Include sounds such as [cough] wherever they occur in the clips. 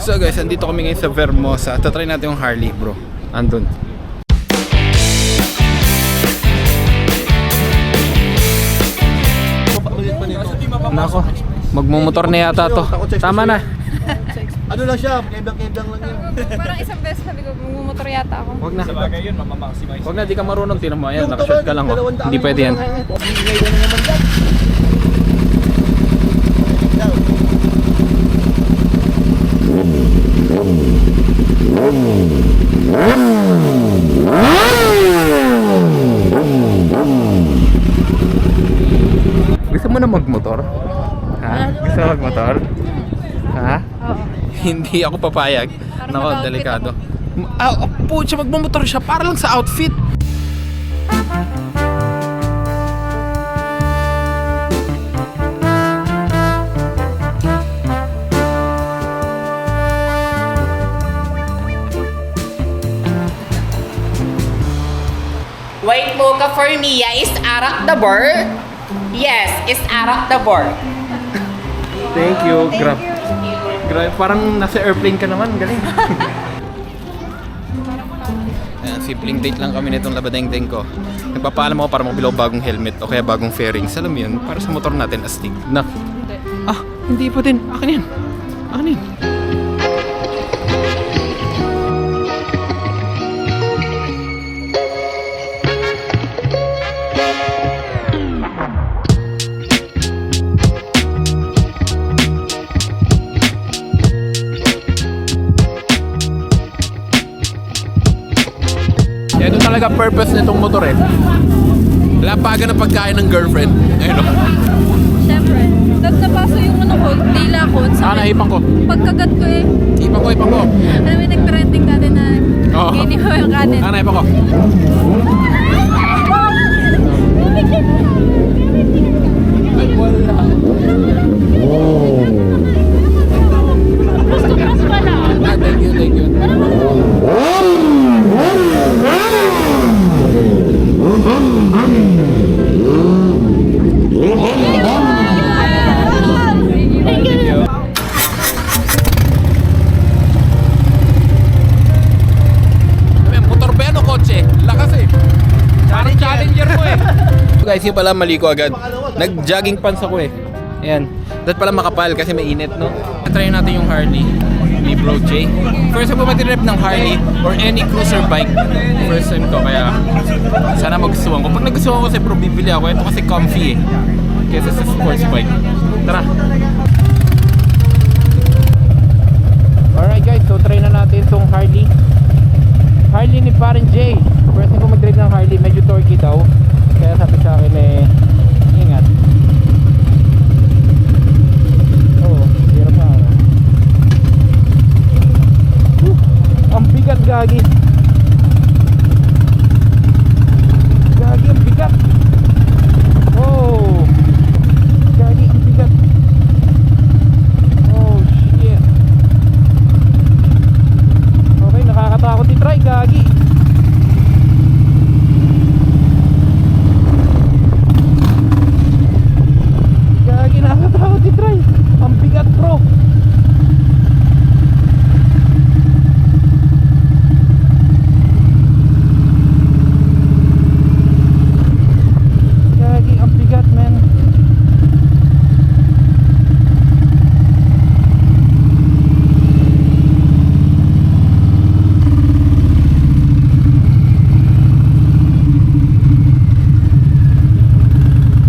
So guys, andito kami ngayon sa Vermosa. Tatry natin yung Harley bro. Andun. Nako, magmumotor na yata to. Tama na. [laughs] Ano lang siya, kebang-kebang lang yun. Parang isang beses sabi ko, magmumotor yata ako. Huwag na. Sabagay yun, mamamaximize. Huwag na, di ka marunong. Tinan mo, ayan, nakashoot ka lang. Oh. Hindi pwede yan. Bigay ka na naman dyan. Gusto mo na magmotor? Ha? Gusto mo magmotor? Ha? Oo. Hindi ako papayag. Parang Nako, delikado. Ah, oh, pucha, magmumotor siya para lang sa outfit. Wait mocha for Mia is arak the bar? Yes, is arak the bar. Thank you. Grab. Grabe, parang nasa airplane ka naman. Galing. [laughs] Ayan, simpleng date lang kami nitong labadeng-deng ko. Nagpapaalam ako para mabilaw bagong helmet o kaya bagong fairings. Alam mo yun, para sa motor natin, astig. Na. Ah, hindi pa din. Akin yan. Akin yan. Yung talaga purpose nitong motor eh. Lapagan ng pagkain ng girlfriend. Ayun o. Siyempre. Tapos napaso yung ano ko, dila ko. Sa Ah, naipan ko. Pagkagat ko eh. Ipan ko, ipan ko. Alam mo, nag-trending dati na Oo. gini mo yung kanin. Ah, naipan ko. Guys, pala mali ko agad. Nag-jogging pants ako eh. Ayan. Dapat pala makapal kasi may init, no? Try natin yung Harley ni Bro J. First time ko matirip ng Harley or any cruiser bike. First time to, kaya sana magustuhan ko. Pag nagustuhan ko kasi bro, bibili ako. Ito kasi comfy eh. Kesa sa sports bike. Tara! Alright guys, so try na natin itong Harley. Harley ni Parent J. First time ko Harley, medyo torquey daw. Kaya sabi sa akin eh, ingat. Oo, hirap na. Whew, ang. Gagi, ang bigat. Oh. Gagi, ang bigat. Oh, shit. Okay, nakakatakot i-try, gagi. Gagi, nakakatakot i-try. Ang bigat, bro. Gagi, ang bigat, man.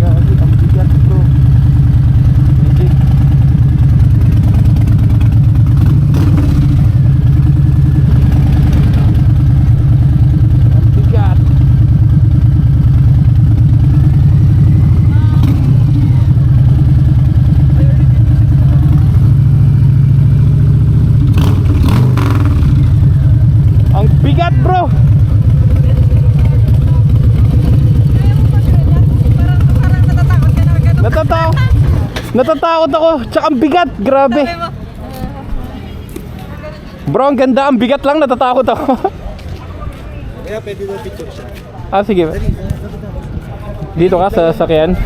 Gagi, ang bigat, bro. Magic. Ang bigat. Ang bigat, bro. Parang natatakot ka na. Ganun. Natatakot. Natatakot ako. Tsaka ang bigat. Grabe. Bro, ang ganda. Ang bigat lang. Natatakot ako. Kaya pwede daw picture siya. ah, sige. Dito ka sa sakyan?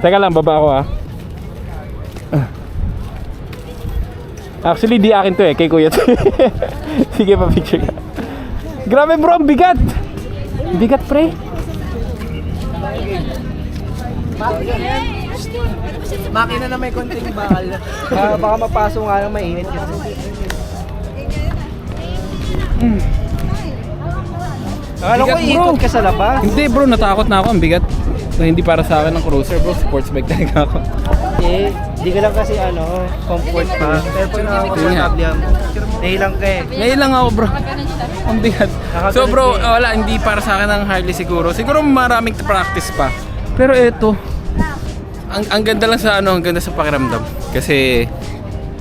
Teka lang, baba ako ah. Actually, di akin to eh. Kay kuya to. [laughs] Sige pa picture ka. Grabe bro, ang bigat. Bigat pre. Makina na may konting bakal. Ah, baka mapasok nga ng mainit kasi. Akala ko Bigat, bro. ikot ka sa labas. Hindi bro, natakot na ako. Ang bigat. So, hindi para sa akin ng cruiser bro. Sports bike talaga ako. Eh, di ka lang kasi ano, comfort pa. Pero pag nakaka-comfortable yan, nahilang ka eh. Ngayon lang ako bro. Ang bigat. So bro, wala, hindi para sa akin ang Harley siguro. Siguro maraming practice pa. Pero ito, ang, ang ganda lang sa ano, ang ganda sa pakiramdam. Kasi,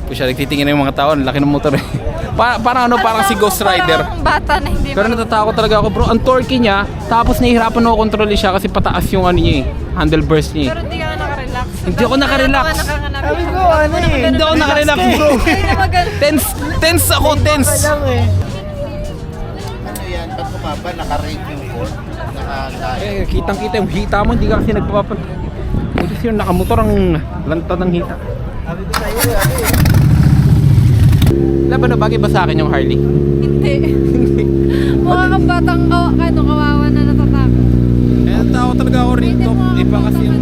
kung siya nagtitingin ng mga tao, ang laki ng motor eh. [laughs] Pa, parang ano, parang si Ghost Rider. Parang bata na hindi Pero natatakot talaga ako bro. Ang torque niya, tapos nahihirapan ako kontrolin siya kasi pataas yung ano niya eh. Handlebars niya eh. Pero hindi ka nakarelax. Hindi ako nakarelax. Sabi ko, ano eh. Hindi ako nakarelax bro. [laughs] Tense, tense ako, tense. lang eh. Ano yan? Ba't kumaba? Naka-rate yung? Naka-live? Eh, kitang kita yung hita mo, hindi ka kasi nagpapapan. Buti yung nakamotor ang lanta ng hita. Sabi ko sa'yo. Laban na bagay ba sa akin yung Harley? Hindi. Mukha kang batang kawa, ano, kawawa na natatakot. Eh, tao talaga ako rin Hindi to. mo Iba kasi yung